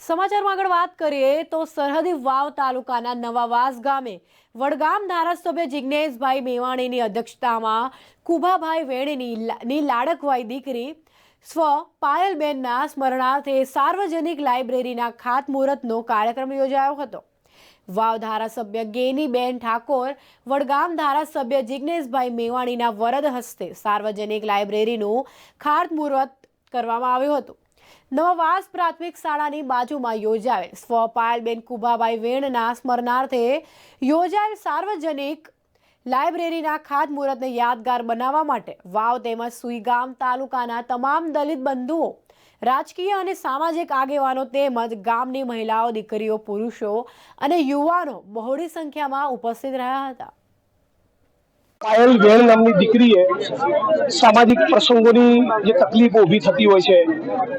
સમાચારમાં આગળ વાત કરીએ તો સરહદી વાવ તાલુકાના નવાવાસ ગામે વડગામ ધારાસભ્ય જિજ્ઞેશભાઈ મેવાણીની અધ્યક્ષતામાં કુભાભાઈ વેણીની લાડકવાઈ દીકરી સ્વ પાયલબેનના સ્મરણાર્થે સાર્વજનિક લાઇબ્રેરીના ખાતમુહૂર્તનો કાર્યક્રમ યોજાયો હતો. વાવ ધારાસભ્ય ગેનીબેન ઠાકોર વડગામ ધારાસભ્ય જિજ્ઞેશભાઈ મેવાણીના વરદ હસ્તે સાર્વજનિક લાઇબ્રેરીનું ખાતમુહૂર્ત કરવામાં આવ્યું હતું. નવવાસ પ્રાથમિક શાળાની બાજુમાં યોજાયેલ સ્વપાયલબેન કુભાભાઈ વેણના સ્મરણાર્થે યોજાયેલ સાર્વજનિક લાઇબ્રેરીના ખાતમુહૂર્તને યાદગાર બનાવવા માટે વાવ તેમજ સુઈગામ તાલુકાના તમામ દલિત બંધુઓ, રાજકીય અને સામાજિક આગેવાનો તેમજ ગામની મહિલાઓ, દીકરીઓ, પુરુષો અને યુવાનો બહોળી સંખ્યામાં ઉપસ્થિત રહ્યા હતા. પાયલ વેણ નામની દીકરીએ સામાજિક પ્રસંગોની જે તકલીફો ઊભી થતી હોય છે,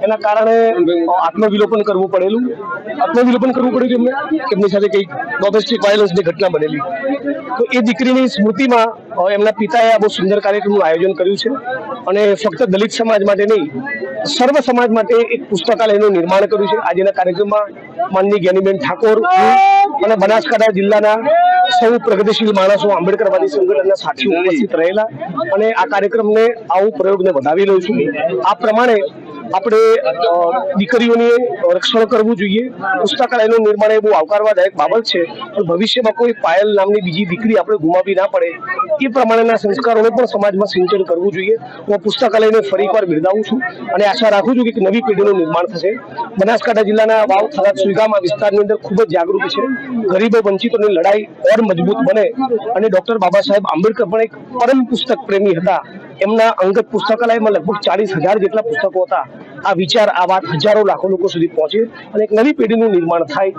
એના કારણે આત્મવિલોપન કરવું પડેલું. આત્મવિલોપન કરવું પડ્યું એમને એમની સાથે કંઈક ડોમેસ્ટિક વાયોલન્સની ઘટના બનેલી. તો એ દીકરીની સ્મૃતિમાં એમના પિતાએ આ બહુ સુંદર કાર્યક્રમનું આયોજન કર્યું છે. અને ફક્ત દલિત સમાજ માટે નહીં, સર્વ સમાજ માટે એક પુસ્તકાલયનું નિર્માણ કર્યું છે. આજના કાર્યક્રમમાં માનની જ્ઞાનીબેન ઠાકોર અને બનાસકાંઠા જિલ્લાના સૌ પ્રગતિશીલ માણસો આંબેડકરવાદી સંગઠનના સાથીઓ ઉપસ્થિત રહેલા અને આ કાર્યક્રમને આવું પ્રયોગને વધાવી રહ્યો છું આ પ્રમાણે આપણે દીકરીઓને રક્ષણ કરવું જોઈએ. પુસ્તકાલયનું નિર્માણ એ બહુ આવકારવાદાયક બાબત છે. પણ ભવિષ્યમાં કોઈ પાયલ નામની બીજી દીકરી આપણે ગુમાવી ના પડે, એ પ્રમાણેના સંસ્કારોને પણ સમાજમાં સિંચન કરવું જોઈએ. હું પુસ્તકાલયને ફરી એકવાર બિરદાવું છું અને આશા રાખું છું કે નવી પેઢીનું નિર્માણ થશે. બનાસકાંઠા જિલ્લાના વાવ થરાદ સુઈગામ વિસ્તારની અંદર ખૂબ જ જાગૃતિ છે. ગરીબો વંચિતોની લડાઈ ઓર મજબૂત બને. અને ડોક્ટર બાબા સાહેબ આંબેડકર પણ એક પરમ પુસ્તક પ્રેમી હતા. એમના અંગત પુસ્તકાલયમાં લગભગ ચાલીસ હજાર જેટલા પુસ્તકો હતા. આ વિચાર આ વાત હજારો લાખો લોકો સુધી પહોંચે અને એક નવી પેઢીનું નિર્માણ થાય.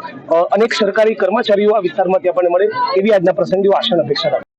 અનેક સરકારી કર્મચારીઓ આ વિસ્તારમાંથી આપણને મળે એવી આજના પ્રસંગે આશા અપેક્ષા રાખું